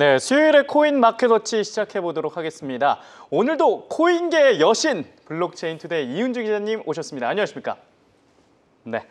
네, 수요일에 코인 마켓워치 시작해 보도록 하겠습니다. 오늘도 코인계 여신 블록체인 투데이 이윤주 기자님 오셨습니다. 안녕하십니까? 네.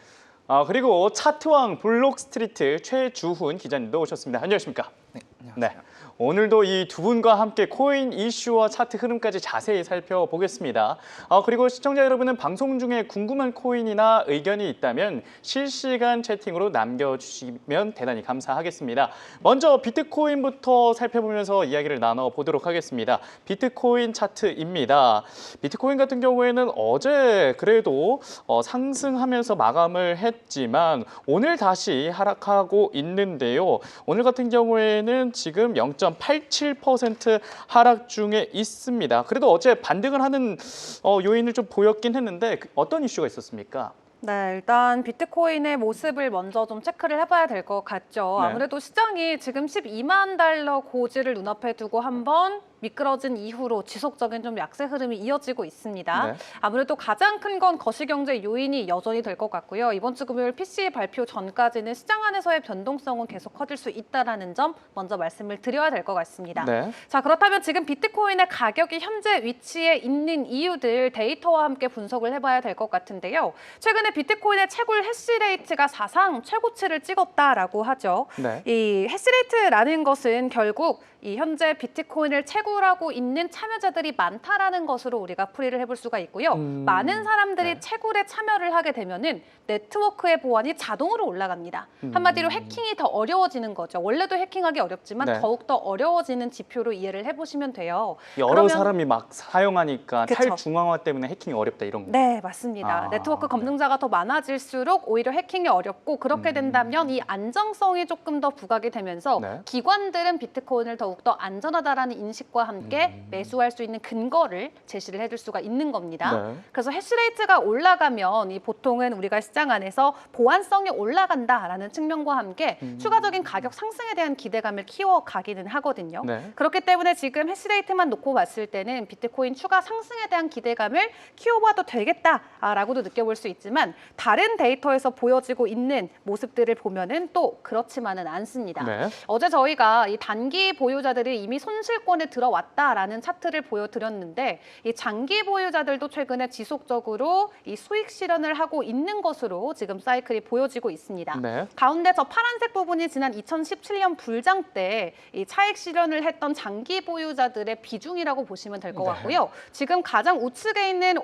아, 그리고 차트왕 블록스트리트 최주훈 기자님도 오셨습니다. 안녕하십니까? 네, 네. 오늘도 이 두 분과 함께 코인 이슈와 차트 흐름까지 자세히 살펴보겠습니다. 아, 그리고 시청자 여러분은 방송 중에 궁금한 코인이나 의견이 있다면 실시간 채팅으로 남겨주시면 대단히 감사하겠습니다. 먼저 비트코인부터 살펴보면서 이야기를 나눠보도록 하겠습니다. 비트코인 차트입니다. 비트코인 같은 경우에는 어제 그래도 어, 상승하면서 마감을 했지만 오늘 다시 하락하고 있는데요. 오늘 같은 경우에는 지금 0.87% 하락 중에 있습니다. 그래도 어제 반등을 하는 어, 요인을 좀 보였긴 했는데 그 어떤 이슈가 있었습니까? 네, 일단 비트코인의 모습을 먼저 좀 체크를 해봐야 될 것 같죠. 네. 아무래도 시장이 지금 12만 달러 고지를 눈앞에 두고 한번 미끄러진 이후로 지속적인 좀 약세 흐름이 이어지고 있습니다. 네. 아무래도 가장 큰 건 거시경제 요인이 여전히 될 것 같고요. 이번 주 금요일 PC 발표 전까지는 시장 안에서의 변동성은 계속 커질 수 있다라는 점 먼저 말씀을 드려야 될 것 같습니다. 네. 자 그렇다면 지금 비트코인의 가격이 현재 위치에 있는 이유들 데이터와 함께 분석을 해봐야 될 것 같은데요. 최근에 비트코인의 채굴 해시레이트가 사상 최고치를 찍었다라고 하죠. 네. 이 해시레이트라는 것은 결국 이 현재 비트코인을 채굴하고 있는 참여자들이 많다라는 것으로 우리가 풀이를 해볼 수가 있고요. 음, 많은 사람들이 네. 채굴에 참여를 하게 되면은 네트워크의 보안이 자동으로 올라갑니다. 음. 한마디로 해킹이 더 어려워지는 거죠. 원래도 해킹하기 어렵지만 네. 더욱 더 어려워지는 지표로 이해를 해보시면 돼요. 여러 그러면- 사람이 막 사용하니까 그쵸. 탈중앙화 때문에 해킹이 어렵다 이런 거. 네, 맞습니다. 아, 네트워크 네. 검증자가 더 많아질수록 오히려 해킹이 어렵고 그렇게 음. 된다면 이 안정성이 조금 더 부각이 되면서 네. 기관들은 비트코인을 더 욱더 안전하다라는 인식과 함께 음. 매수할 수 있는 근거를 제시를 해줄 수가 있는 겁니다. 네. 그래서 해시레이트가 올라가면 이 보통은 우리가 시장 안에서 보안성이 올라간다라는 측면과 함께 음. 추가적인 가격 상승에 대한 기대감을 키워가기는 하거든요. 네. 그렇기 때문에 지금 해시레이트만 놓고 봤을 때는 비트코인 추가 상승에 대한 기대감을 키워봐도 되겠다라고도 느껴볼 수 있지만 다른 데이터에서 보여지고 있는 모습들을 보면은 또 그렇지만은 않습니다. 네. 어제 저희가 이 단기 보유 자들이 이미 손실권에 들어왔다라는 차트를 보여드렸는데 이 장기 보유자들도 최근에 지속적으로 이 수익 실현을 하고 있는 것으로 지금 사이클이 보여지고 있습니다. 네. 가운데 저 파란색 부분이 지난 2017년 불장 때 이 차익 실현을 했던 장기 보유자들의 비중이라고 보시면 될것 네. 같고요. 지금 가장 우측에 있는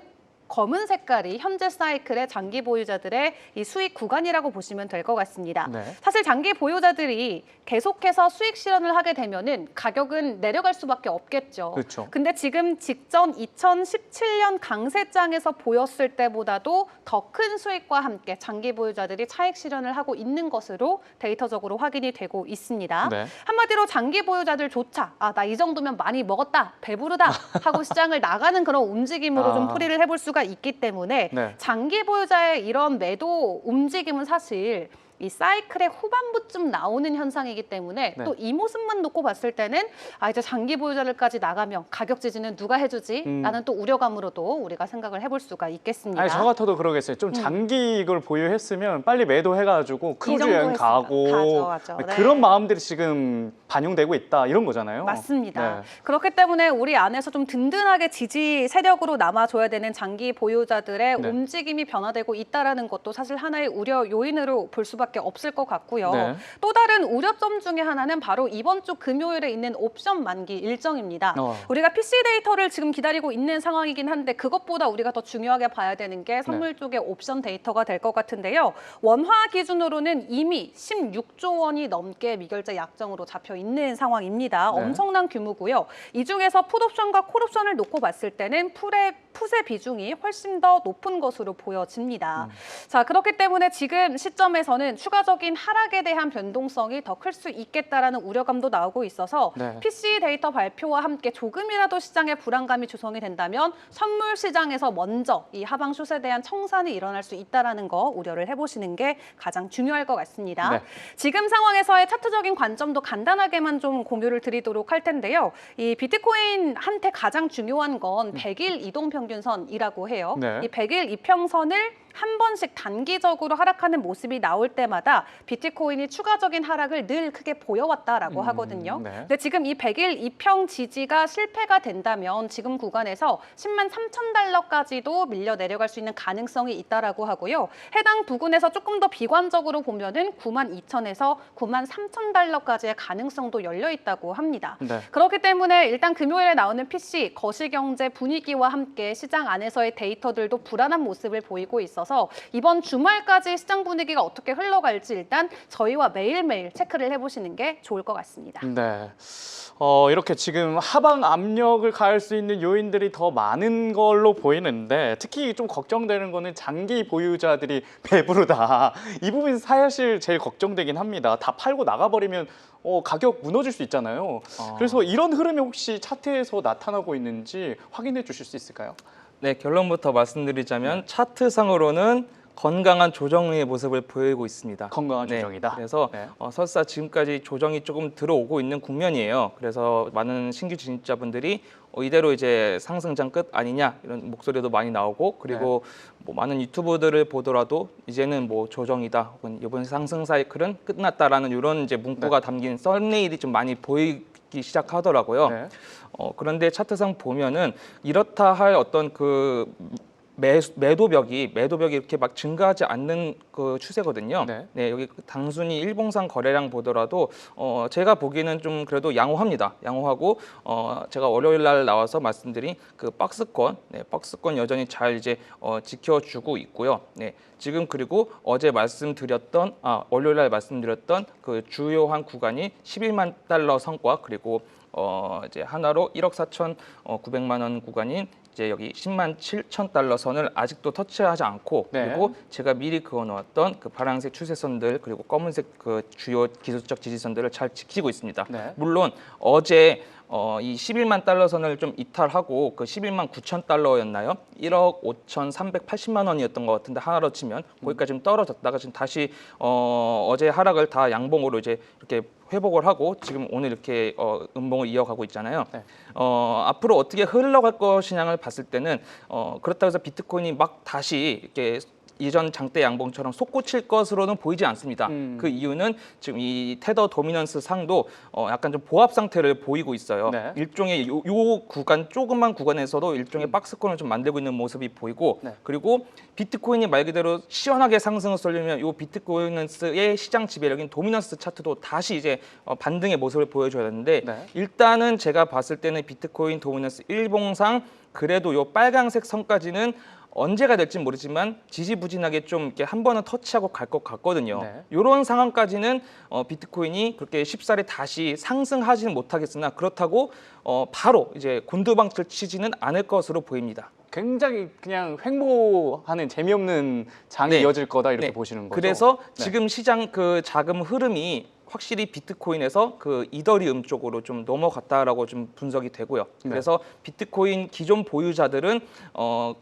검은 색깔이 현재 사이클의 장기 보유자들의 이 수익 구간이라고 보시면 될 것 같습니다. 네. 사실 장기 보유자들이 계속해서 수익 실현을 하게 되면은 가격은 내려갈 수밖에 없겠죠. 그렇죠. 근데 지금 직전 2017년 강세장에서 보였을 때보다도 더 큰 수익과 함께 장기 보유자들이 차익 실현을 하고 있는 것으로 데이터적으로 확인이 되고 있습니다. 네. 한마디로 장기 보유자들조차 아 나 이 정도면 많이 먹었다 배부르다 하고 시장을 나가는 그런 움직임으로 좀 아. 풀이를 해볼 수가 있기 때문에 네. 장기 보유자의 이런 매도 움직임은 사실 이 사이클의 후반부쯤 나오는 현상이기 때문에 네. 또이 모습만 놓고 봤을 때는 아 이제 장기 보유자들까지 나가면 가격 지지는 누가 해주지? 음. 라는 또 우려감으로도 우리가 생각을 해볼 수가 있겠습니다. 아니 저 같아도 그러겠어요. 음. 좀 장기 이걸 보유했으면 빨리 매도해가지고 크루즈 여행 가고 가죠, 가죠. 네. 그런 마음들이 지금 반영되고 있다 이런 거잖아요. 맞습니다. 네. 그렇기 때문에 우리 안에서 좀 든든하게 지지 세력으로 남아줘야 되는 장기 보유자들의 네. 움직임이 변화되고 있다라는 것도 사실 하나의 우려 요인으로 볼 수밖에 없을 것 같고요. 네. 또 다른 우려점 중에 하나는 바로 이번 주 금요일에 있는 옵션 만기 일정입니다. 어. 우리가 PC 데이터를 지금 기다리고 있는 상황이긴 한데 그것보다 우리가 더 중요하게 봐야 되는 게 선물 네. 쪽의 옵션 데이터가 될 것 같은데요. 원화 기준으로는 이미 16조 원이 넘게 미결제 약정으로 잡혀 있는 상황입니다. 네. 엄청난 규모고요. 이 중에서 풋옵션과 콜옵션을 놓고 봤을 때는 풀의 풋의 비중이 훨씬 더 높은 것으로 보여집니다. 음. 자, 그렇기 때문에 지금 시점에서는 추가적인 하락에 대한 변동성이 더 클 수 있겠다라는 우려감도 나오고 있어서 네. PC 데이터 발표와 함께 조금이라도 시장에 불안감이 조성이 된다면 선물 시장에서 먼저 이 하방 숏에 대한 청산이 일어날 수 있다라는 거 우려를 해보시는 게 가장 중요할 것 같습니다. 네. 지금 상황에서의 차트적인 관점도 간단하게만 좀 공유를 드리도록 할 텐데요. 이 비트코인한테 가장 중요한 건 100일 이동 평균선이라고 해요. 네. 이 100일 이평선을 한 번씩 단기적으로 하락하는 모습이 나올 때 마다 비트코인이 추가적인 하락을 늘 크게 보여왔다라고 음, 하거든요. 네. 근데 지금 이 100일 이평 지지가 실패가 된다면 지금 구간에서 10만 3천 달러까지도 밀려 내려갈 수 있는 가능성이 있다라고 하고요. 해당 부근에서 조금 더 비관적으로 보면은 9만 2천에서 9만 3천 달러까지의 가능성도 열려 있다고 합니다. 네. 그렇기 때문에 일단 금요일에 나오는 PC 거시경제 분위기와 함께 시장 안에서의 데이터들도 불안한 모습을 보이고 있어서 이번 주말까지 시장 분위기가 어떻게 흘러 갈지 일단 저희와 매일매일 체크를 해보시는 게 좋을 것 같습니다. 네. 어, 이렇게 지금 하방 압력을 가할 수 있는 요인들이 더 많은 걸로 보이는데 특히 좀 걱정되는 거는 장기 보유자들이 배부르다. 이 부분이 사실 제일 걱정되긴 합니다. 다 팔고 나가버리면 어, 가격 무너질 수 있잖아요. 어. 그래서 이런 흐름이 혹시 차트에서 나타나고 있는지 확인해 주실 수 있을까요? 네, 결론부터 말씀드리자면 차트상으로는 건강한 조정의 모습을 보이고 있습니다. 건강한 네, 조정이다. 그래서 네. 어, 설사 지금까지 조정이 조금 들어오고 있는 국면이에요. 그래서 많은 신규 진입자분들이 어, 이대로 이제 상승장 끝 아니냐 이런 목소리도 많이 나오고 그리고 네. 뭐 많은 유튜브들을 보더라도 이제는 뭐 조정이다 혹은 이번 상승 사이클은 끝났다라는 이런 이제 문구가 담긴 썸네일이 좀 많이 보이기 시작하더라고요. 네. 어, 그런데 차트상 보면은 이렇다 할 어떤 그 매, 매도벽이 매도벽이 이렇게 막 증가하지 않는 그 추세거든요. 네. 여기 단순히 일봉상 거래량 보더라도 어, 제가 보기에는 좀 그래도 양호합니다. 양호하고 어, 제가 월요일 날 나와서 말씀드린 그 박스권, 네, 박스권 여전히 잘 이제 어, 지켜주고 있고요. 네, 지금 그리고 어제 말씀드렸던 아 월요일 날 말씀드렸던 그 주요한 구간이 11만 달러 성과 그리고 어 이제 하나로 1억 4천 어, 9백만 원 구간인 이제 여기 10만 7천 달러 선을 아직도 터치하지 않고 네. 그리고 제가 미리 그어 놓았던 그 파란색 추세선들 그리고 검은색 그 주요 기술적 지지선들을 잘 지키고 있습니다. 네. 물론 어제 어, 이 11만 달러 선을 좀 이탈하고 그 11만 9천 달러였나요? 1억 5천 380만 원이었던 것 같은데 하나로 치면 거기까지 좀 떨어졌다가 지금 다시 어, 어제 하락을 다 양봉으로 이제 이렇게 회복을 하고 지금 오늘 이렇게 어, 음봉을 이어가고 있잖아요. 네. 어, 앞으로 어떻게 흘러갈 것이냐를 봤을 때는 어, 그렇다고 해서 비트코인이 막 다시 이렇게 이전 장대 양봉처럼 솟구칠 것으로는 보이지 않습니다. 음. 그 이유는 지금 이 테더 도미넌스 상도 어, 약간 좀 보합 상태를 보이고 있어요. 네. 일종의 요, 요 구간 조그만 구간에서도 일종의 박스권을 좀 만들고 있는 모습이 보이고 네. 그리고 비트코인이 말 그대로 시원하게 상승을 쏠려면 요 비트코인스의 시장 지배력인 도미넌스 차트도 다시 이제 어, 반등의 모습을 보여줘야 되는데 네. 일단은 제가 봤을 때는 비트코인 도미넌스 일봉상 그래도 요 빨강색 선까지는 언제가 될지 모르지만 지지부진하게 좀 이렇게 한 번은 터치하고 갈 것 같거든요. 네. 이런 상황까지는 어, 비트코인이 그렇게 쉽사리 다시 상승하지는 못하겠으나 그렇다고 어, 바로 이제 곤두방질 치지는 않을 것으로 보입니다. 굉장히 그냥 횡보하는 재미없는 장이 네. 이어질 거다 이렇게 네. 보시는 거죠. 그래서 네. 지금 시장 그 자금 흐름이 확실히 비트코인에서 그 이더리움 쪽으로 좀 넘어갔다라고 좀 분석이 되고요. 네. 그래서 비트코인 기존 보유자들은 어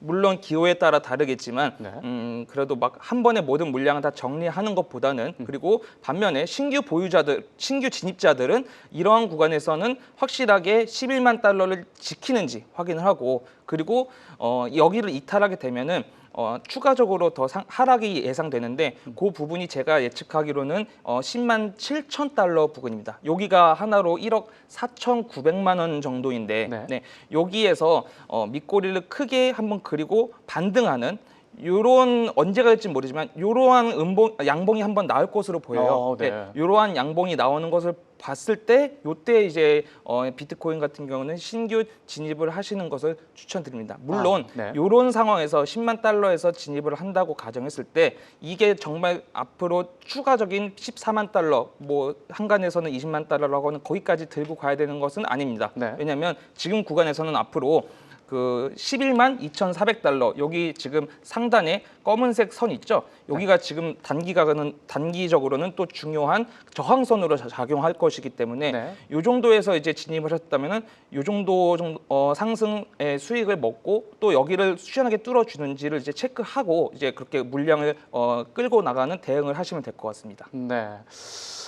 물론 기호에 따라 다르겠지만 네. 음 그래도 막 한 번에 모든 물량을 다 정리하는 것보다는 음. 그리고 반면에 신규 보유자들 신규 진입자들은 이러한 구간에서는 확실하게 11만 달러를 지키는지 확인을 하고 그리고 어 여기를 이탈하게 되면은 어, 추가적으로 더 상, 하락이 예상되는데 음. 그 부분이 제가 예측하기로는 어, 10만 7천 달러 부근입니다. 여기가 하나로 1억 4,900만 원 정도인데 네. 네. 여기에서 어, 밑꼬리를 크게 한번 그리고 반등하는 요런 언제가 될지 모르지만 요러한 음봉 양봉이 한번 나올 것으로 보여요. 어, 네. 요러한 양봉이 나오는 것을 봤을 때 요때 이제 어, 비트코인 같은 경우는 신규 진입을 하시는 것을 추천드립니다. 물론 아, 네. 요런 상황에서 10만 달러에서 진입을 한다고 가정했을 때 이게 정말 앞으로 추가적인 14만 달러 뭐 한간에서는 20만 달러라고 하는 거기까지 들고 가야 되는 것은 아닙니다. 네. 왜냐하면 지금 구간에서는 앞으로 그 11만 2,400달러 여기 지금 상단에 검은색 선 있죠. 여기가 지금 단기가는 단기적으로는 또 중요한 저항선으로 자- 작용할 것이기 때문에 네. 요 정도에서 이제 진입을 했다면은 요 정도 정도 어, 상승의 수익을 먹고 또 여기를 수연하게 뚫어주는지를 이제 체크하고 이제 그렇게 물량을 어, 끌고 나가는 대응을 하시면 될 것 같습니다. 네.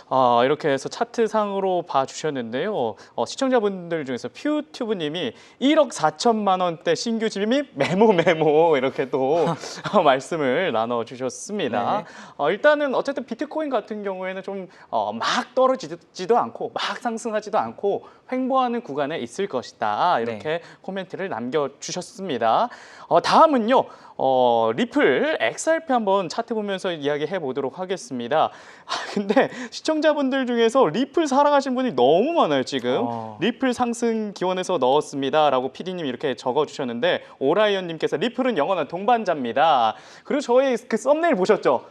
아, 이렇게 해서 차트상으로 봐주셨는데요. 어, 시청자분들 중에서 퓨튜브님이 1억 4천만 20만 원대 신규 진입 메모 메모 이렇게 또 말씀을 나눠 주셨습니다. 네. 어, 일단은 어쨌든 비트코인 같은 경우에는 좀 어, 막 떨어지지도 않고 막 상승하지도 않고 횡보하는 구간에 있을 것이다 이렇게 코멘트를 남겨주셨습니다. 어, 다음은요. 어, 리플 XRP 한번 차트 보면서 이야기해 보도록 하겠습니다. 아, 근데 시청자분들 중에서 리플 사랑하신 분이 너무 많아요 지금. 어. 리플 상승 기원해서 넣었습니다 라고 PD님 이렇게 적어주셨는데 오라이언님께서 리플은 영원한 동반자입니다. 그리고 저희 그 썸네일 보셨죠?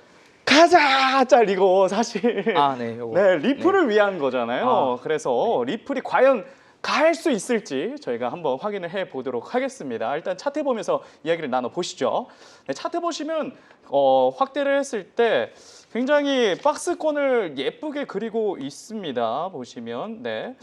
가자 짤 이거 사실 아, 네. 요거. 네 리플을 위한 거잖아요. 아, 그래서 리플이 과연 갈 수 있을지 저희가 한번 확인을 해 보도록 하겠습니다. 일단 차트 보면서 이야기를 나눠 보시죠. 네, 차트 보시면 어, 확대를 했을 때 굉장히 박스권을 예쁘게 그리고 있습니다. 보시면 네.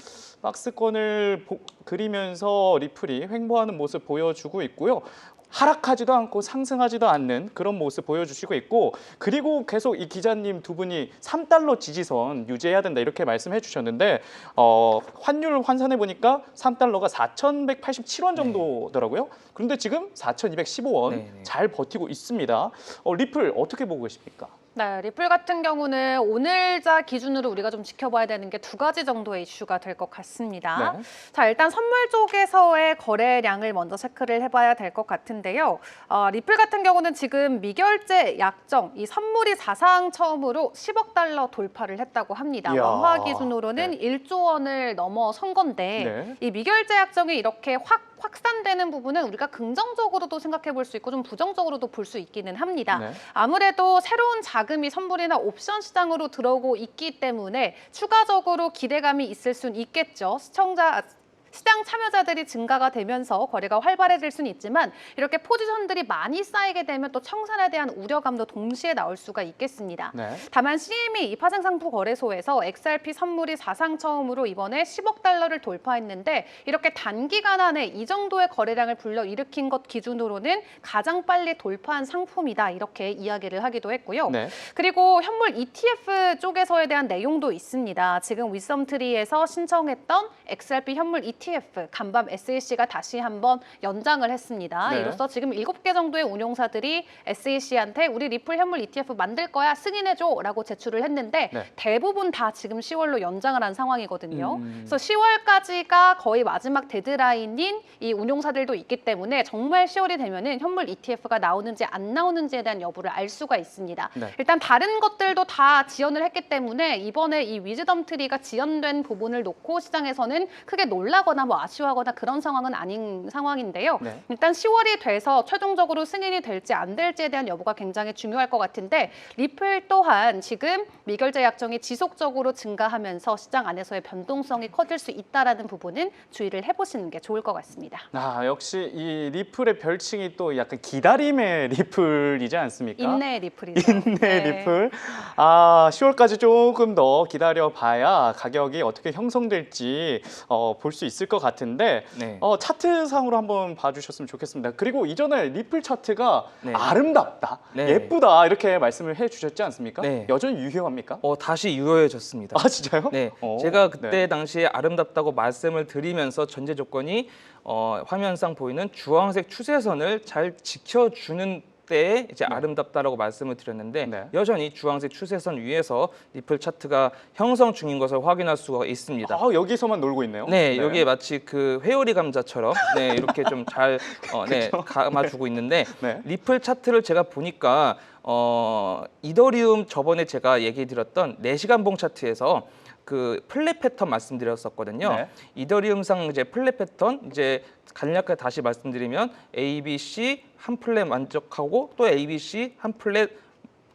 박스권을 보- 그리면서 리플이 횡보하는 모습 보여주고 있고요. 하락하지도 않고 상승하지도 않는 그런 모습 보여주시고 있고 그리고 계속 이 기자님 두 분이 3달러 지지선 유지해야 된다 이렇게 말씀해 주셨는데 어, 환율 환산해 보니까 3달러가 4,187원 정도더라고요. 그런데 지금 4,215원 네, 네. 잘 버티고 있습니다. 어, 리플 어떻게 보고 계십니까? 네, 리플 같은 경우는 오늘자 기준으로 우리가 좀 지켜봐야 되는 게 두 가지 정도의 이슈가 될 것 같습니다. 네. 자, 일단 선물 쪽에서의 거래량을 먼저 체크를 해봐야 될 것 같은데요. 어, 리플 같은 경우는 지금 미결제 약정, 이 선물이 사상 처음으로 10억 달러 돌파를 했다고 합니다. 이야, 원화 기준으로는 네. 1조 원을 넘어선 건데 네. 이 미결제 약정이 이렇게 확 확산되는 부분은 우리가 긍정적으로도 생각해 볼 수 있고 좀 부정적으로도 볼 수 있기는 합니다. 네. 아무래도 새로운 자금 이 선물이나 옵션 시장으로 들어오고 있기 때문에 추가적으로 기대감이 있을 순 있겠죠. 시청자 시장 참여자들이 증가가 되면서 거래가 활발해질 수는 있지만 이렇게 포지션들이 많이 쌓이게 되면 또 청산에 대한 우려감도 동시에 나올 수가 있겠습니다. 네. 다만 CME 이 파생상품 거래소에서 XRP 선물이 사상 처음으로 이번에 10억 달러를 돌파했는데 이렇게 단기간 안에 이 정도의 거래량을 불러 일으킨 것 기준으로는 가장 빨리 돌파한 상품이다 이렇게 이야기를 하기도 했고요. 네. 그리고 현물 ETF 쪽에서에 대한 내용도 있습니다. 지금 위썸트리에서 신청했던 XRP 현물 ETF 간밤 SEC가 다시 한번 연장을 했습니다. 네. 이로써 지금 7개 정도의 운용사들이 SEC한테 우리 리플 현물 ETF 만들 거야 승인해줘라고 제출을 했는데 네. 대부분 다 지금 10월로 연장을 한 상황이거든요. 음. 그래서 10월까지가 거의 마지막 데드라인인 이 운용사들도 있기 때문에 정말 10월이 되면은 현물 ETF가 나오는지 안 나오는지에 대한 여부를 알 수가 있습니다. 네. 일단 다른 것들도 다 지연을 했기 때문에 이번에 이 위즈덤 트리가 지연된 부분을 놓고 시장에서는 크게 놀라 거나 뭐 아쉬워하거나 그런 상황은 아닌 상황인데요. 네. 일단 10월이 돼서 최종적으로 승인이 될지 안 될지에 대한 여부가 굉장히 중요할 것 같은데 리플 또한 지금 미결제 약정이 지속적으로 증가하면서 시장 안에서의 변동성이 커질 수 있다라는 부분은 주의를 해보시는 게 좋을 것 같습니다. 아 역시 이 리플의 별칭이 또 약간 기다림의 리플이지 않습니까? 인내의 리플이죠. 인내 네. 리플. 아 10월까지 조금 더 기다려봐야 가격이 어떻게 형성될지 어, 볼 수 있을 것 같은데 네. 어, 차트상으로 한번 봐주셨으면 좋겠습니다. 그리고 이전에 리플 차트가 네. 아름답다, 네. 예쁘다 이렇게 말씀을 해주셨지 않습니까? 네. 여전히 유효합니까? 어, 다시 유효해졌습니다. 아 진짜요? 네, 어, 제가 그때 네. 당시에 아름답다고 말씀을 드리면서 전제 조건이 어, 화면상 보이는 주황색 추세선을 잘 지켜주는 때에 이제 네. 아름답다라고 말씀을 드렸는데 네. 여전히 주황색 추세선 위에서 리플 차트가 형성 중인 것을 확인할 수가 있습니다. 아 여기서만 놀고 있네요. 네, 여기에 마치 그 회오리 감자처럼 네 이렇게 좀 잘 어, 네, 감아주고 있는데 네. 리플 차트를 제가 보니까 어, 이더리움 저번에 제가 얘기 드렸던 4시간 봉 차트에서 그 플랫 패턴 말씀드렸었거든요. 네. 이더리움상 이제 플랫 패턴 이제 간략하게 다시 말씀드리면 A, B, C 한 플랫 만족하고 또 A, B, C 한 플랫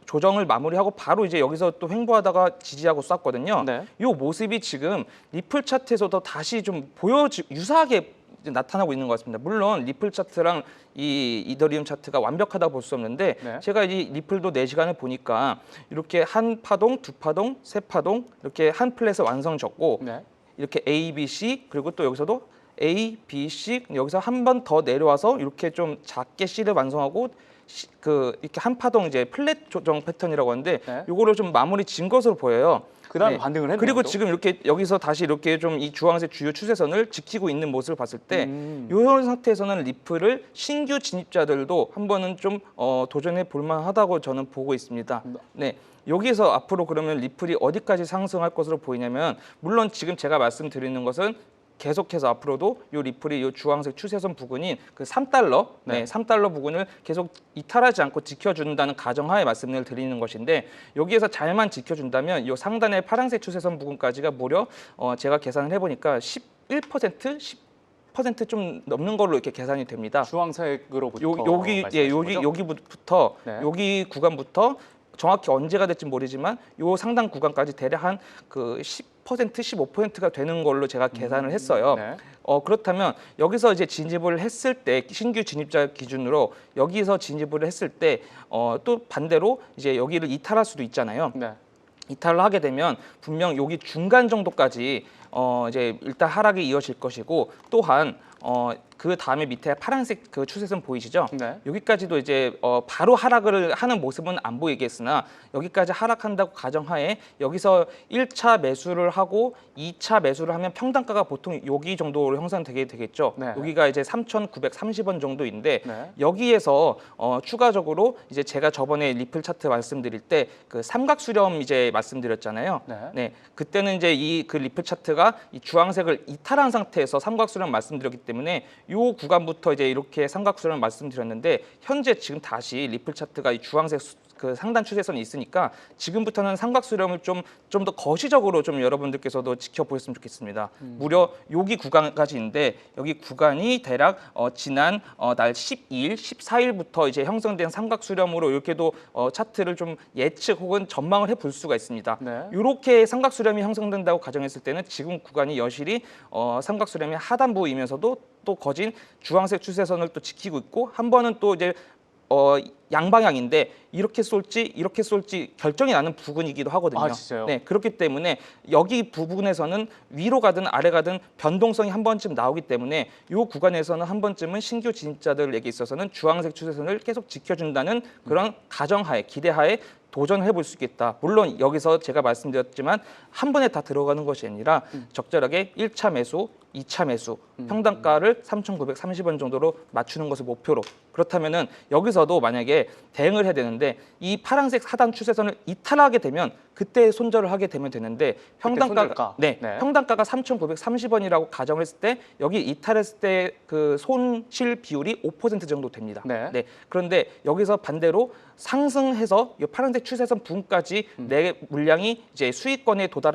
조정을 마무리하고 바로 이제 여기서 또 횡보하다가 지지하고 쐈거든요. 네. 이 모습이 지금 리플 차트에서도 다시 좀 보여 지 유사하게 이제 나타나고 있는 것 같습니다. 물론 리플 차트랑 이 이더리움 차트가 완벽하다고 볼 수 없는데 네. 제가 이 리플도 4시간을 보니까 이렇게 한 파동, 두 파동, 세 파동 이렇게 한 플랫을 완성졌고 네. 이렇게 A, B, C 그리고 또 여기서도 A, B, C 여기서 한 번 더 내려와서 이렇게 좀 작게 C를 완성하고 시- 그 이렇게 한 파동 이제 플랫 조정 패턴이라고 하는데 네. 요거를 좀 마무리 진 것으로 보여요. 그다음에 네. 반등을 했네요. 그리고 또. 지금 이렇게 여기서 다시 이렇게 좀 이 주황색 주요 추세선을 지키고 있는 모습을 봤을 때 음. 이런 상태에서는 리플을 신규 진입자들도 한 번은 좀 어, 도전해 볼 만하다고 저는 보고 있습니다. 네. 여기서 앞으로 그러면 리플이 어디까지 상승할 것으로 보이냐면 물론 지금 제가 말씀드리는 것은 계속해서 앞으로도 요 리플이 요 주황색 추세선 부근인 그 3달러, 네, 네. 3달러 부근을 계속 이탈하지 않고 지켜준다는 가정하에 말씀을 드리는 것인데 여기에서 잘만 지켜준다면 요 상단의 파란색 추세선 부근까지가 무려 어, 제가 계산을 해보니까 11% 10%좀 넘는 걸로 이렇게 계산이 됩니다. 주황색으로부터 요, 여기 예 여기 거죠? 여기부터 네. 여기 구간부터 정확히 언제가 될지 모르지만 요 상당 구간까지 대략 한 그 10% 15%가 되는 걸로 제가 계산을 했어요. 네. 어 그렇다면 여기서 이제 진입을 했을 때 신규 진입자 기준으로 여기서 진입을 했을 때 어 또 반대로 이제 여기를 이탈할 수도 있잖아요. 네. 이탈을 하게 되면 분명 여기 중간 정도까지 어 이제 일단 하락이 이어질 것이고 또한 어 그 다음에 밑에 파란색 그 추세선 보이시죠? 네. 여기까지도 이제 어 바로 하락을 하는 모습은 안 보이겠으나 여기까지 하락한다고 가정하에 여기서 1차 매수를 하고 2차 매수를 하면 평단가가 보통 여기 정도로 형성되게 되겠죠. 네. 여기가 이제 3,930원 정도인데 네. 여기에서 어, 추가적으로 이제 제가 저번에 리플 차트 말씀드릴 때 그 삼각 수렴 이제 말씀드렸잖아요. 네. 네, 그때는 이제 이 그 리플 차트가 이 주황색을 이탈한 상태에서 삼각 수렴 말씀드렸기 때문에 요 구간부터 이제 이렇게 삼각 수렴 말씀드렸는데 현재 지금 다시 리플 차트가 이 주황색 수- 그 상단 추세선이 있으니까 지금부터는 삼각 수렴을 좀 좀 더 거시적으로 좀 여러분들께서도 지켜보셨으면 좋겠습니다. 무려 여기 구간까지인데 여기 구간이 대략 어, 지난 어, 날 12일, 14일부터 이제 형성된 삼각 수렴으로 이렇게도 어, 차트를 좀 예측 혹은 전망을 해볼 수가 있습니다. 네. 이렇게 삼각 수렴이 형성된다고 가정했을 때는 지금 구간이 여실히 어, 삼각 수렴의 하단부이면서도 또 거진 주황색 추세선을 또 지키고 있고 한 번은 또 이제 어, 양방향인데 이렇게 쏠지 이렇게 쏠지 결정이 나는 부분이기도 하거든요. 아, 진짜요? 네, 그렇기 때문에 여기 부분에서는 위로 가든 아래 가든 변동성이 한 번쯤 나오기 때문에 이 구간에서는 한 번쯤은 신규 진입자들에게 있어서는 주황색 추세선을 계속 지켜준다는 그런 가정하에 기대하에 도전해 볼 수 있겠다. 물론 여기서 제가 말씀드렸지만 한 번에 다 들어가는 것이 아니라 적절하게 1차 매수, 2차 매수, 평단가를 3,930원 정도로 맞추는 것을 목표로. 그렇다면은 여기서도 만약에 대응을 해야 되는데 이 파란색 하단 추세선을 이탈하게 되면 그때 손절을 하게 되면 되는데 손절가. 네, 네. 평단가가 3,930원이라고 가정했을 때 여기 이탈했을 때 그 손실 비율이 5% 정도 됩니다. 네. 그런데 여기서 반대로 상승해서 이 파란색 추세선 부분까지 음. 내 물량이 이제 수익권에 도달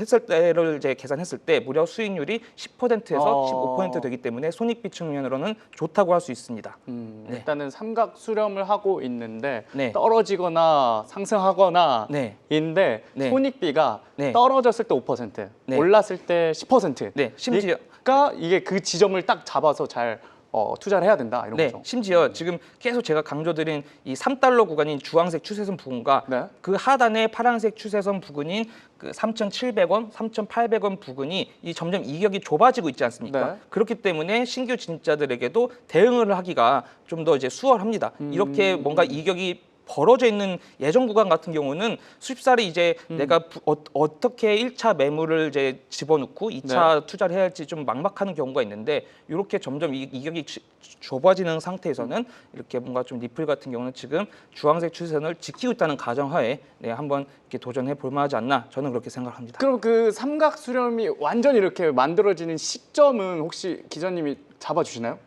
했을 때를 이제 계산했을 때 무려 수익률이 10%에서 어. 15% 되기 때문에 손익비 측면으로는 좋다고 할 수 있습니다. 음, 네. 일단은 삼각 수렴을 하고 있는데 네. 떨어지거나 상승하거나 네. 인데 네. 손익비가 네. 떨어졌을 때 5%, 네. 올랐을 때 10%. 네, 심지어 그러니까 이게 그 지점을 딱 잡아서 잘 어, 투자를 해야 된다 이런 네, 거죠. 심지어 지금 계속 제가 강조드린 이 3달러 구간인 주황색 추세선 부분과 네. 그 하단의 파란색 추세선 부근인 그 3,700원, 3,800원 부근이 이 점점 이격이 좁아지고 있지 않습니까? 네. 그렇기 때문에 신규 진입자들에게도 대응을 하기가 좀 더 이제 수월합니다. 음. 이렇게 뭔가 이격이 벌어져 있는 예전 구간 같은 경우는 수입사를 이제 음. 내가 부- 어, 떻게 1차 매물을 이제 집어넣고 2차 투자를 해야 할지 좀 막막하는 경우가 있는데 이렇게 점점 이, 이격이 지- 좁아지는 상태에서는 이렇게 뭔가 좀 리플 같은 경우는 지금 주황색 추세선을 지키고 있다는 가정하에 네, 한번 이렇게 도전해 볼 만하지 않나 저는 그렇게 생각합니다. 그럼 그 삼각 수렴이 완전히 이렇게 만들어지는 시점은 혹시 기자님이 잡아주시나요?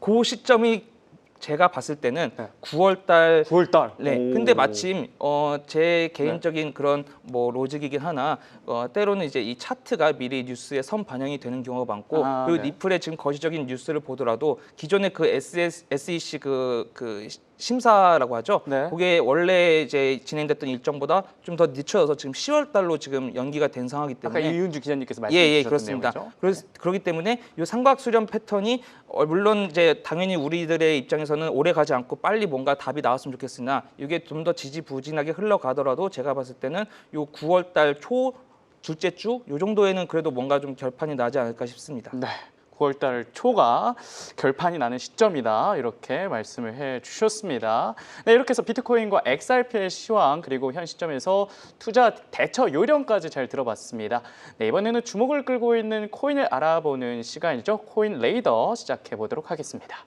그 시점이 제가 봤을 때는 네. 9월달 9월 달. 네. 오. 근데 마침 어, 제 개인적인 그런 뭐 로직이긴 하나 어, 때로는 이제 이 차트가 미리 뉴스에 선 반영이 되는 경우가 많고 아, 그리고 네. 리플의 지금 거시적인 뉴스를 보더라도 기존의 그 SS, SEC 그, 그 시- 심사라고 하죠. 네. 그게 원래 이제 진행됐던 일정보다 좀 더 늦춰져서 지금 10월 달로 지금 연기가 된 상황이기 아까 때문에 이윤주 기자님께서 말씀해 예, 예, 주셨던 그렇습니다. 내용이죠. 그래서 그렇기 때문에 이 삼각 수렴 패턴이 어, 물론 이제 당연히 우리들의 입장에서는 오래 가지 않고 빨리 뭔가 답이 나왔으면 좋겠으나 이게 좀 더 지지부진하게 흘러가더라도 제가 봤을 때는 요 9월 달 초 둘째 주 요 정도에는 그래도 뭔가 좀 결판이 나지 않을까 싶습니다. 네. 9월달 초가 결판이 나는 시점이다 이렇게 말씀을 해주셨습니다. 네 이렇게 해서 비트코인과 XRP의 시황 그리고 현 시점에서 투자 대처 요령까지 잘 들어봤습니다. 네 이번에는 주목을 끌고 있는 코인을 알아보는 시간이죠. 코인 레이더 시작해 보도록 하겠습니다.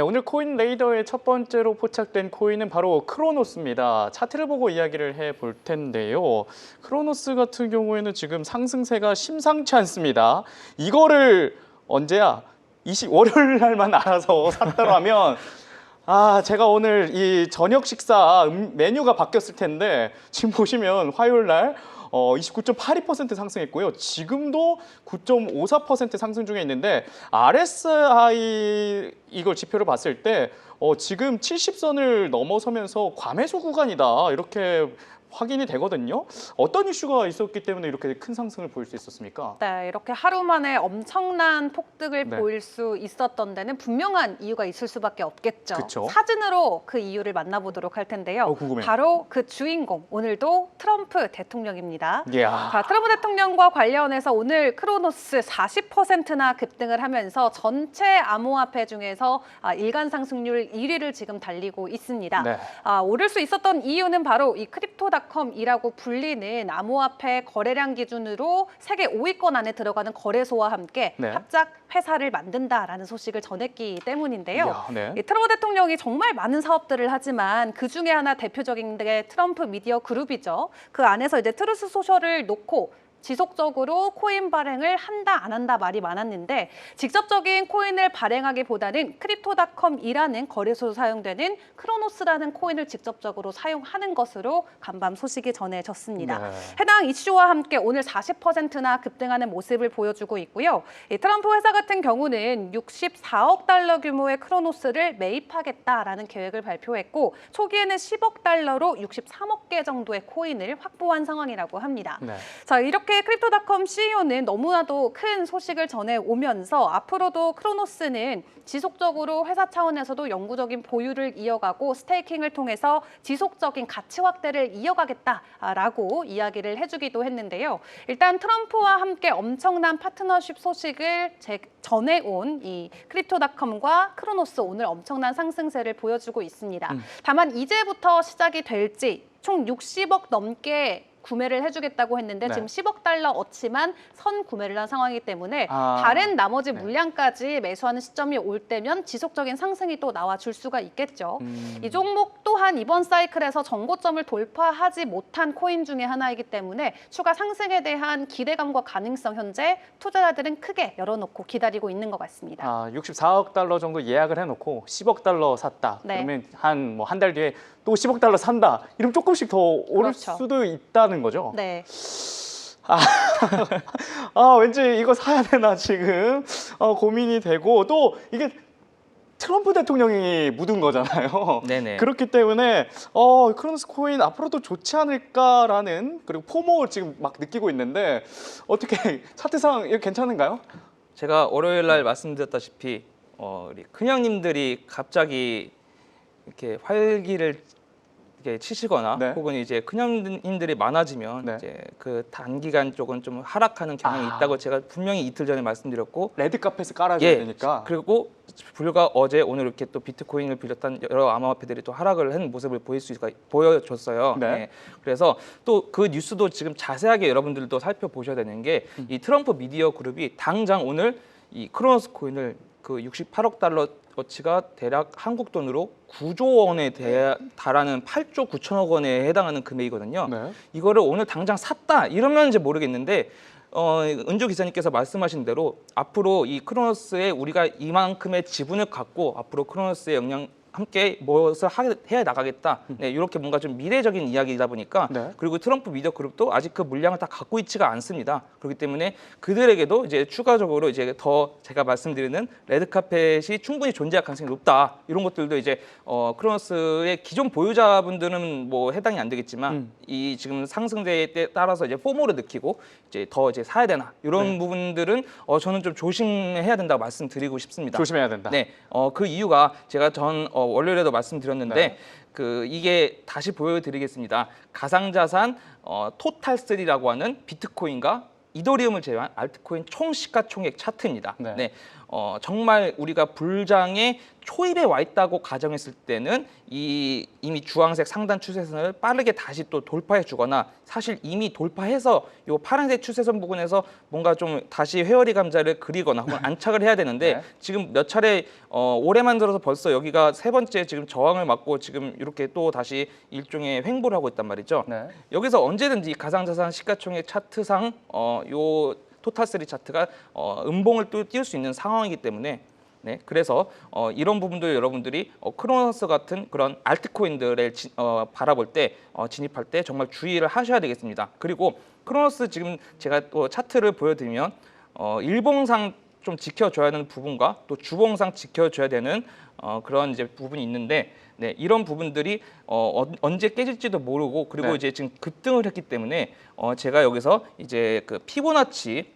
네, 오늘 코인 레이더의 첫 번째로 포착된 코인은 바로 크로노스입니다. 차트를 보고 이야기를 해 볼 텐데요. 크로노스 같은 경우에는 지금 상승세가 심상치 않습니다. 이거를 언제야? 20 월요일 날만 알아서 샀더라면 아, 제가 오늘 이 저녁 식사 음- 메뉴가 바뀌었을 텐데 지금 보시면 화요일 날 어, 29.82% 상승했고요. 지금도 9.54% 상승 중에 있는데 RSI 이걸 지표를 봤을 때 어, 지금 70선을 넘어서면서 과매수 구간이다 이렇게 확인이 되거든요. 어떤 이슈가 있었기 때문에 이렇게 큰 상승을 보일 수 있었습니까? 네, 이렇게 하루 만에 엄청난 폭등을 네. 보일 수 있었던 데는 분명한 이유가 있을 수밖에 없겠죠. 그쵸. 사진으로 그 이유를 만나보도록 할 텐데요. 어. 바로 그 주인공, 오늘도 트럼프 대통령입니다. 이야. 자, 트럼프 대통령과 관련해서 오늘 크로노스 40%나 급등을 하면서 전체 암호화폐 중에서 아, 일간 상승률 1위를 지금 달리고 있습니다. 네. 아, 오를 수 있었던 이유는 바로 이 크립토 닷컴이라고 불리는 암호화폐 거래량 기준으로 세계 5위권 안에 들어가는 거래소와 함께 네. 합작 회사를 만든다라는 소식을 전했기 때문인데요. 이야, 네. 이 트럼프 대통령이 정말 많은 사업들을 하지만 그 중에 하나 대표적인 게 트럼프 미디어 그룹이죠. 그 안에서 이제 트루스 소셜을 놓고 지속적으로 코인 발행을 한다 안 한다 말이 많았는데 직접적인 코인을 발행하기보다는 크립토닷컴이라는 거래소로 사용되는 크로노스라는 코인을 직접적으로 사용하는 것으로 간밤 소식이 전해졌습니다. 네. 해당 이슈와 함께 오늘 40%나 급등하는 모습을 보여주고 있고요. 이 트럼프 회사 같은 경우는 64억 달러 규모의 크로노스를 매입하겠다라는 계획을 발표했고 초기에는 10억 달러로 63억 개 정도의 코인을 확보한 상황이라고 합니다. 네. 자 이렇게 크립토닷컴 CEO는 너무나도 큰 소식을 전해 오면서 앞으로도 크로노스는 지속적으로 회사 차원에서도 영구적인 보유를 이어가고 스테이킹을 통해서 지속적인 가치 확대를 이어가겠다라고 이야기를 해주기도 했는데요. 일단 트럼프와 함께 엄청난 파트너십 소식을 제, 전해온 이 크립토닷컴과 크로노스 오늘 엄청난 상승세를 보여주고 있습니다. 음. 다만 이제부터 시작이 될지 총 60억 넘게 구매를 해주겠다고 했는데 네. 지금 10억 달러 어치만 선 구매를 한 상황이기 때문에 아, 다른 나머지 네. 물량까지 매수하는 시점이 올 때면 지속적인 상승이 또 나와 줄 수가 있겠죠. 음. 이 종목 또한 이번 사이클에서 정고점을 돌파하지 못한 코인 중에 하나이기 때문에 추가 상승에 대한 기대감과 가능성 현재 투자자들은 크게 열어놓고 기다리고 있는 것 같습니다. 아, 64억 달러 정도 예약을 해놓고 10억 달러 샀다. 네. 그러면 한 뭐 한 달 뒤에 또 10억 달러 산다. 이러면 조금씩 더 오를 그렇죠. 수도 있다 는 거죠. 네. 아, 왠지 이거 사야 되나 지금 어, 고민이 되고 또 이게 트럼프 대통령이 묻은 거잖아요. 네네. 그렇기 때문에 어, 크로노스 코인 앞으로도 좋지 않을까라는 그리고 포모 지금 막 느끼고 있는데 어떻게 차트상 이거 괜찮은가요? 제가 월요일 날 말씀드렸다시피 어, 우리 큰형님들이 갑자기 이렇게 활기를 이렇게 치시거나 네. 혹은 이제 큰형님들이 많아지면 네. 이제 그 단기간 쪽은 좀 하락하는 경향이 아. 있다고 제가 분명히 이틀 전에 말씀드렸고 레드 카펫을 깔아줘야 예. 되니까. 그리고 불과 어제 오늘 이렇게 또 비트코인을 비롯한 여러 암호화폐들이 또 하락을 한 모습을 보일 수 있, 보여줬어요. 네. 네. 그래서 또 그 뉴스도 지금 자세하게 여러분들도 살펴보셔야 되는 게 이 트럼프 미디어 그룹이 당장 오늘 이 크로노스 코인을 그 68억 달러 어치가 대략 한국 돈으로 9조 원에 대, 달하는 8조 9천억 원에 해당하는 금액이거든요. 네. 이거를 오늘 당장 샀다 이러면 이제 모르겠는데 어, 은조 기사님께서 말씀하신 대로 앞으로 이 크로노스에 우리가 이만큼의 지분을 갖고 앞으로 크로노스의 영향 함께 무엇을 하, 해 나가겠다. 네, 이렇게 뭔가 좀 미래적인 이야기이다 보니까 네. 그리고 트럼프 미디어 그룹도 아직 그 물량을 다 갖고 있지가 않습니다. 그렇기 때문에 그들에게도 이제 추가적으로 이제 더 제가 말씀드리는 레드카펫이 충분히 존재할 가능성이 높다. 이런 것들도 이제 어, 크로노스의 기존 보유자분들은 뭐 해당이 안 되겠지만 음. 이 지금 상승세에 따라서 이제 포모를 느끼고 이제 더 이제 사야 되나 이런 네. 부분들은 어, 저는 좀 조심해야 된다고 말씀드리고 싶습니다. 조심해야 된다. 네, 어, 그 이유가 제가 전 어, 월요일에도 말씀드렸는데 네. 그 이게 다시 보여드리겠습니다. 가상자산 어, 토탈3라고 하는 비트코인과 이더리움을 제외한 알트코인 총 시가총액 차트입니다. 네. 어, 정말 우리가 불장의 초입에 와 있다고 가정했을 때는 이 이미 주황색 상단 추세선을 빠르게 다시 또 돌파해 주거나 사실 이미 돌파해서 요 파란색 추세선 부근에서 뭔가 좀 다시 회오리 감자를 그리거나 혹은 안착을 해야 되는데 네. 지금 몇 차례 어, 올해만 들어서 벌써 여기가 세 번째 지금 저항을 맞고 지금 이렇게 또 다시 일종의 횡보를 하고 있단 말이죠. 네. 여기서 언제든지 가상자산 시가총액 차트상 어, 요 토탈3 차트가 어, 음봉을 또 띄울 수 있는 상황이기 때문에 네, 그래서 어, 이런 부분들 여러분들이 어, 크로노스 같은 그런 알트코인들을 지, 어, 바라볼 때 어, 진입할 때 정말 주의를 하셔야 되겠습니다. 그리고 크로노스 지금 제가 또 차트를 보여드리면 어, 일봉상 좀 지켜줘야 되는 부분과 또 주봉상 지켜줘야 되는 어, 그런 이제 부분이 있는데 네, 이런 부분들이 어, 언- 언제 깨질지도 모르고 그리고 네. 이제 지금 급등을 했기 때문에 어, 제가 여기서 이제 그 피보나치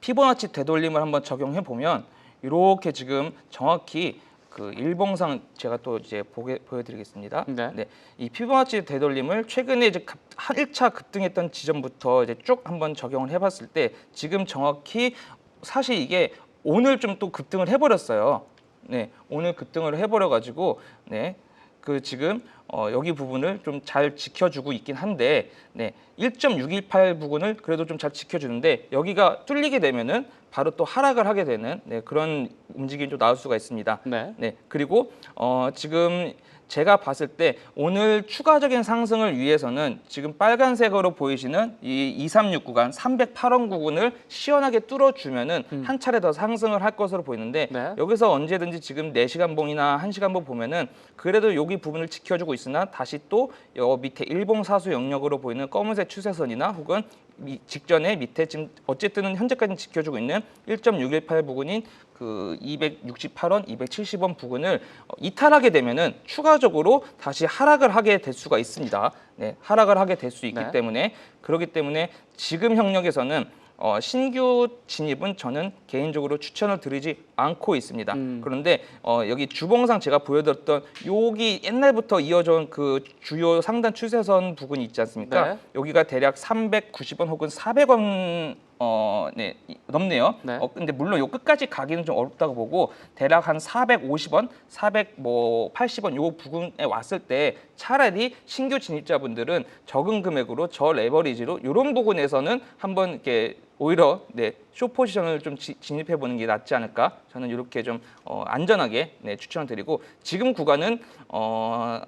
피보나치 되돌림을 한번 적용해 보면 이렇게 지금 정확히 그 일봉상 제가 또 이제 보게 보여드리겠습니다. 네. 이 피보나치 되돌림을 최근에 이제 급, 한 1차 급등했던 지점부터 이제 쭉 한번 적용을 해봤을 때 지금 정확히 사실 이게 오늘 좀 또 급등을 해버렸어요. 네, 오늘 급등을 해버려가지고 네, 그 지금 어, 여기 부분을 좀 잘 지켜주고 있긴 한데 네, 1.618 부분을 그래도 좀 잘 지켜주는데 여기가 뚫리게 되면은 바로 또 하락을 하게 되는 네, 그런 움직임이 좀 나올 수가 있습니다. 네. 네, 그리고 어, 지금 제가 봤을 때 오늘 추가적인 상승을 위해서는 지금 빨간색으로 보이시는 이 236 구간 308원 구간을 시원하게 뚫어주면은 한 차례 더 상승을 할 것으로 보이는데 네. 여기서 언제든지 지금 4시간 봉이나 1시간 봉 보면은 그래도 여기 부분을 지켜주고 있으나 다시 또 여 밑에 일봉 사수 영역으로 보이는 검은색 추세선이나 혹은 미- 직전에 밑에 지금 어쨌든 현재까지 지켜주고 있는 1.618 부근인 그 268원, 270원 부근을 어, 이탈하게 되면은 추가적으로 다시 하락을 하게 될 수가 있습니다. 네, 하락을 하게 될 수 있기 네. 때문에 그렇기 때문에 지금 형력에서는 어, 신규 진입은 저는 개인적으로 추천을 드리지 않고 있습니다. 음. 그런데 어, 여기 주봉상 제가 보여드렸던 여기 옛날부터 이어져온 그 주요 상단 추세선 부분이 있지 않습니까? 네. 여기가 대략 390원 혹은 400원 어, 네, 이- 넘네요. 네. 어, 근데 물론 요 끝까지 가기는 좀 어렵다고 보고 대략 한 450원, 400뭐 80원 요 부근에 왔을 때 차라리 신규 진입자분들은 적은 금액으로 저 레버리지로 이런 부분에서는 한번 이렇게 오히려 네, 쇼 포지션을 좀 지- 진입해 보는 게 낫지 않을까? 저는 이렇게 좀 어, 안전하게 네, 추천을 드리고 지금 구간은 어,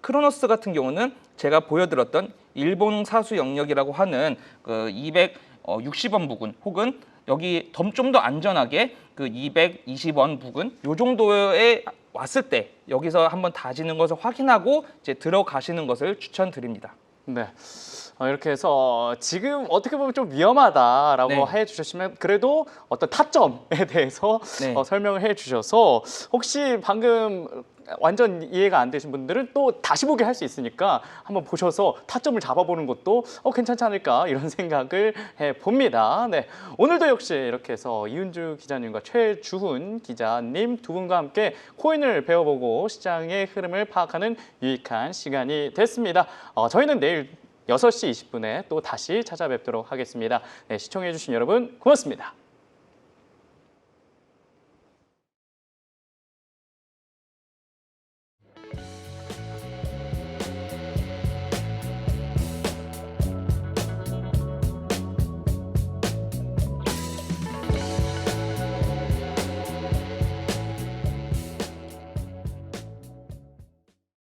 크로노스 같은 경우는 제가 보여드렸던 일본 사수 영역이라고 하는 그 260원 부근 혹은 여기 좀 더 안전하게 그 220원 부근 요 정도에 왔을 때 여기서 한번 다지는 것을 확인하고 이제 들어가시는 것을 추천드립니다. 네. 어, 이렇게 해서 지금 어떻게 보면 좀 위험하다라고 네. 해주셨지만 그래도 어떤 타점에 대해서 네. 어, 설명을 해주셔서 혹시 방금 완전 이해가 안 되신 분들은 또 다시 보기 할 수 있으니까 한번 보셔서 타점을 잡아보는 것도 어, 괜찮지 않을까 이런 생각을 해봅니다. 네. 오늘도 역시 이렇게 해서 이은주 기자님과 최주훈 기자님 두 분과 함께 코인을 배워보고 시장의 흐름을 파악하는 유익한 시간이 됐습니다. 어, 저희는 내일 6시 20분에 또 다시 찾아뵙도록 하겠습니다. 네, 시청해주신 여러분 고맙습니다.